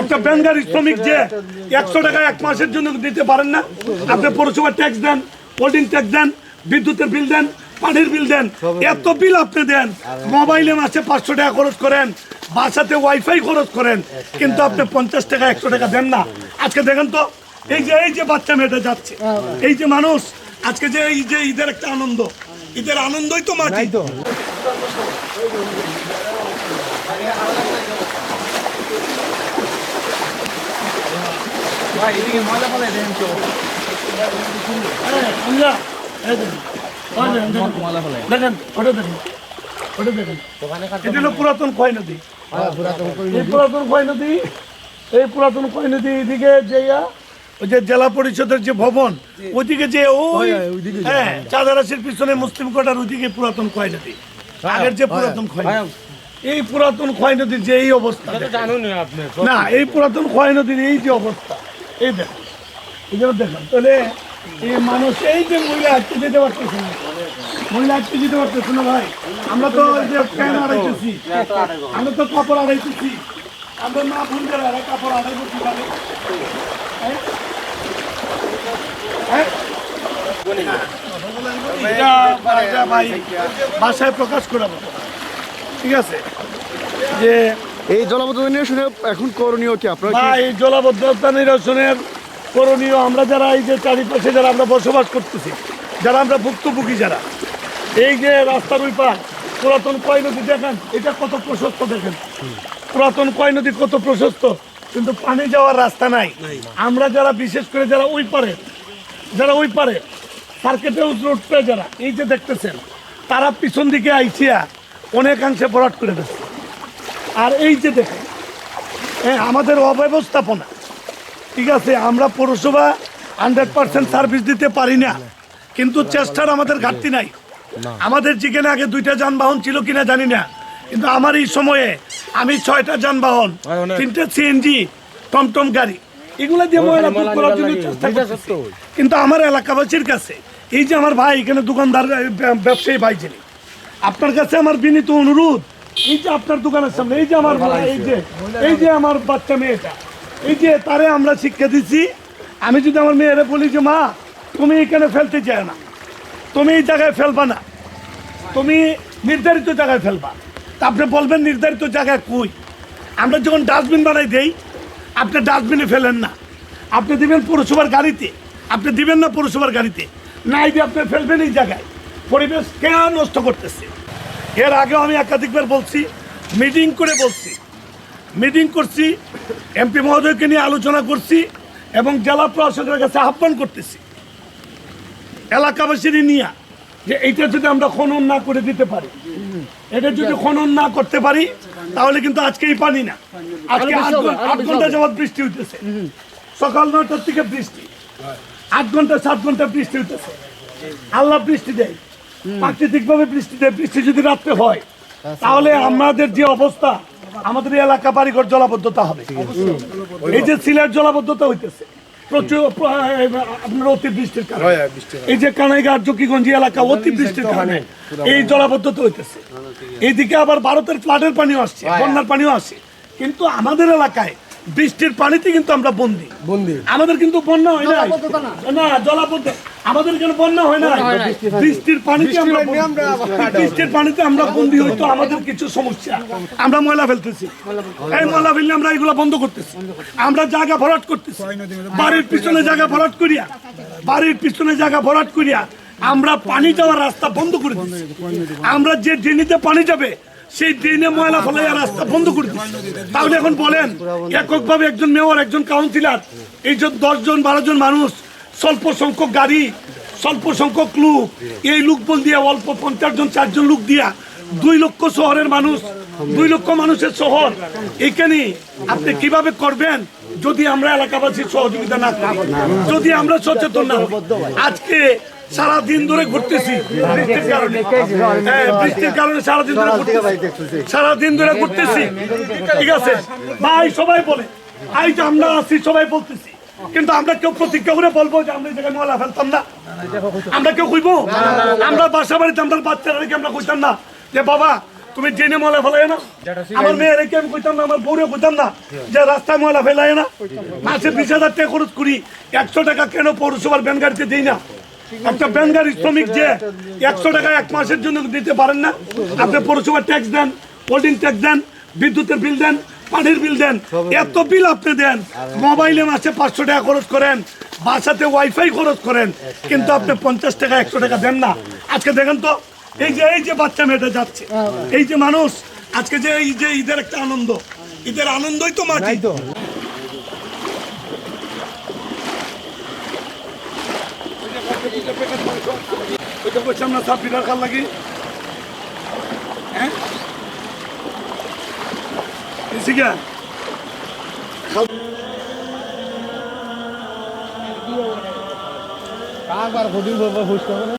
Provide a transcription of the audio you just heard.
একটা ব্যাঙ্গারি শ্রমিক যে একশো টাকা এক মাসের জন্য দিতে পারেন না, আপনি পৌরসভা ট্যাক্স দেন হোল্ডিং ট্যাক্স দেন, বিদ্যুতের বিল দেন, পানির বিল দেন, এত বিল আপনি দেন মোবাইলে মাসে পাঁচশো টাকা খরচ করেন, বাসাতে ওয়াইফাই খরচ করেন, কিন্তু আপনি পঞ্চাশ টাকা, একশো টাকা দেন না। আজকে দেখেন তো, এই যে এই যে বাচ্চা মেয়েটা যাচ্ছে, এই যে মানুষ, আজকে যে এই যে ঈদের একটা আনন্দ, ঈদের আনন্দই তো মাটি। এই দেখেন, ওই দেখেন, দেখেন। দেখেন ওটা দেখেন ওটা দেখেন। এটা হলো পুরাতন ক্ষয় নদী। এই পুরাতন ক্ষয় নদী এই পুরাতন ক্ষয় নদী এদিকে ওই যে জেলা পরিষদের যে ভবন ওইদিকে যে ওই হ্যাঁ চাঁদারাশির পিছনে মুসলিম কোটার ওইদিকে পুরাতন ক্ষয় নদী। আগের যে পুরাতন ক্ষয় এই পুরাতন ক্ষয় নদীর যে এই অবস্থা না এই পুরাতন ক্ষয় নদীর এই যে অবস্থা। এই দেখেন এই জন্য দেখেন তাহলে এই মানুষ এই যে মহিলা আটকে যেতে পারতেছে না। মহিলা আটকে যেতে পারতেছে না ভাই। আমরা তো ওই যে প্যান আড়াইতেছি আমরা তো কাপড় আড়াইতেছি আমরা না ভুল করে আড়াই কাপড় আড়াইবো কীভাবে? হ্যাঁ? হ্যাঁ? ভাই ভাষায় প্রকাশ করাবো। ঠিক আছে? যে এই জলাবদ্ধতা নিরসনে এখন করণীয় কি? আপনারা এই জলাবদ্ধতা নিরসনের করণীয় আমরা যারা এই যে চারিপাশে যারা আমরা বসবাস করতেছি যারা আমরা ভুক্তভোগী যারা এই যে রাস্তার ওই পার পুরাতন কয় নদী দেখেন? এটা কত প্রশস্ত দেখেন? পুরাতন কয় নদী কত প্রশস্ত? কিন্তু পানি যাওয়ার রাস্তা নাই। আমরা যারা বিশেষ করে যারা ওই পারে যারা ওই পারে সার্কেটে রোড পেয়ে যারা এই যে দেখতেছেন তারা পিছন দিকে আইসিয়া অনেকাংশে ভরাট করে দিচ্ছে। আর এই যে দেখেন হ্যাঁ আমাদের অব্যবস্থাপনা ঠিক আছে আমরা পৌরসভা হান্ড্রেড পার্সেন্ট সার্ভিস দিতে পারি না কিন্তু চেষ্টার আমাদের ঘাটতি নাই। আমাদের যেখানে আগে দুইটা যানবাহন ছিল কিনা জানি না কিন্তু আমার এই সময়ে আমি ছয়টা যানবাহন তিনটে সিএনজি টমটম গাড়ি এগুলো দিয়ে ময়লা দূর করার জন্য চেষ্টা করতেছি। কিন্তু আমার এলাকাবাসীর কাছে এই যে আমার ভাই এখানে দোকানদার ব্যবসায়ী ভাই যিনি আপনার কাছে আমার বিনীত অনুরোধ এই যে আপনার দোকানের সামনে, এই যে আমার এই যে এই যে আমার বাচ্চা মেয়েটা, এই যে তারে আমরা শিক্ষা দিচ্ছি আমি যদি আমার মেয়েরে বলি যে, মা, তুমি এখানে ফেলতে চাও না, তুমি এই জায়গায় ফেলবা না, তুমি নির্ধারিত জায়গায় ফেলবা। আপনি বলবেন, নির্ধারিত জায়গায় কই? আমরা যখন ডাস্টবিন বানাই দেই, আপনি ডাস্টবিনে ফেলেন না। আপনি দিবেন পৌরসভার গাড়িতে, আপনি দিবেন না পৌরসভার গাড়িতে। নাই দিয়ে আপনি ফেলবেন এই জায়গায়। পরিবেশ কেন নষ্ট করতেছে? এর আগেও আমি একাধিকবার বলছি মিটিং করে বলছি। মিটিং করছি এমপি মহোদয়কে নিয়ে আলোচনা করছি এবং জেলা প্রশাসকের কাছে আহ্বান করতেছি। এলাকাবাসীর নিয়ে যে এইটা যদি আমরা খনন না করে দিতে পারি এটা যদি খনন না করতে পারি তাহলে কিন্তু আজকেই পানি না। আজকে আট ঘন্টা- আট ঘণ্টা যাবৎ বৃষ্টি হইতেছে। সকাল নয়টার থেকে বৃষ্টি। আট ঘণ্টা সাত ঘণ্টা বৃষ্টি হইতেছে। আল্লাহ বৃষ্টি দেয়। প্রাকৃতিক ভাবে বৃষ্টি যদি রাত্রে হয় তাহলে আমাদের যে অবস্থা আমাদের এলাকা বাড়িঘর জলাবদ্ধতা হবে। এই যে সিলেট জলাবদ্ধতা হইতেছে প্রচুর আপনার কারণে। এই যে কানাইঘাট জকিগঞ্জ এলাকা কারণে এই জলাবদ্ধতা হইতেছে। এইদিকে আবার ভারতের ফ্লাডের পানিও আসছে বন্যার পানিও আসছে। কিন্তু আমাদের এলাকায় বৃষ্টির পানিতে কিন্তু আমরা বন্দি। বন্দি। আমাদের কিন্তু বন্যা হয় না। না জলাবদ্ধ আমাদের এখানে বন্যা হয় না বৃষ্টির পানিতে আমরা বৃষ্টির পানিতে আমরা বন্দি হইতো আমাদের কিছু সমস্যা। আমরা ময়লা ফেলতেছি। এই ময়লা ফেললে আমরা এগুলো বন্ধ করতেছি। আমরা জায়গা ভরাট করতেছি। বাড়ির পিছনে জায়গা ভরাট করিয়া বাড়ির পিছনে জায়গা ভরাট করিয়া আমরা পানি যাওয়ার রাস্তা বন্ধ করে দিচ্ছি আমরা যে ড্রেনিতে পানি যাবে সেই ড্রেনে ময়লা ফেলাইয়া রাস্তা বন্ধ করে দিচ্ছি তাহলে এখন বলেন, এককভাবে একজন মেয়র, একজন কাউন্সিলর, এই যে দশজন বারো জন মানুষ, স্বল্প সংখ্যক গাড়ি, স্বল্প সংখ্যক লোক, এই লোক বল দিয়ে অল্প পঞ্চাশ জন, চারজন লোক দিয়া দুই লক্ষ শহরের মানুষ, দুই লক্ষ মানুষের শহর, এখানে আপনি কীভাবে করবেন যদি আমরা এলাকাবাসীর সহযোগিতা না যদি আমরা সচেতন না আজকে সারা দিন ধরে ঘুরতেছি। বৃষ্টির কারণে। হ্যাঁ, বৃষ্টির কারণে সারা দিন ধরে ঘুরতেছি। সারা দিন ধরে ঘুরতেছি। ঠিক আছে? ভাই সবাই বলে। আই যে আমরা আছি সবাই বলতেছি। কিন্তু আমরা কেউ প্রতিজ্ঞা করে বলব যে আমরা এই জায়গায় ময়লা ফেলতাম না। আমরা কেউ কইবো আমরা বাসা বাড়িতে আমরা বাচ্চারা রেখে আমরা কইতাম না। যে বাবা তুমি জেনে ময়লা ফেলাই না। আমার মেয়ের কি আমি কইতাম না আমার বউরে কইতাম না। যে রাস্তায় ময়লা ফেলাই না। মাসে বিশ হাজার টাকা খরচ করি। একশো টাকা কেন পৌরসভার ব্যান গাড়িতে দিই না? একটা ব্যান গাড়ির শ্রমিক যে একশো টাকা এক মাসের জন্য দিতে পারেন না, আপনি পৌরসভার ট্যাক্স দেন হোল্ডিং ট্যাক্স দেন, বিদ্যুতের বিল দেন, পানির বিল দেন, এত বিল আপনি দেন মোবাইলে মাসে পাঁচশো টাকা খরচ করেন, বাসাতে ওয়াইফাই খরচ করেন, কিন্তু আপনি পঞ্চাশ টাকা, একশো টাকা দেন না। আজকে দেখেন তো, এই যে এই যে বাচ্চা মেয়েটা যাচ্ছে, এই যে মানুষ, আজকে যে এই যে ঈদের একটা আনন্দ, ঈদের আনন্দই তো মাটি। তো লাগি হ্যাঁ? এসে গিয়া কাকবার বাবা হুশ করে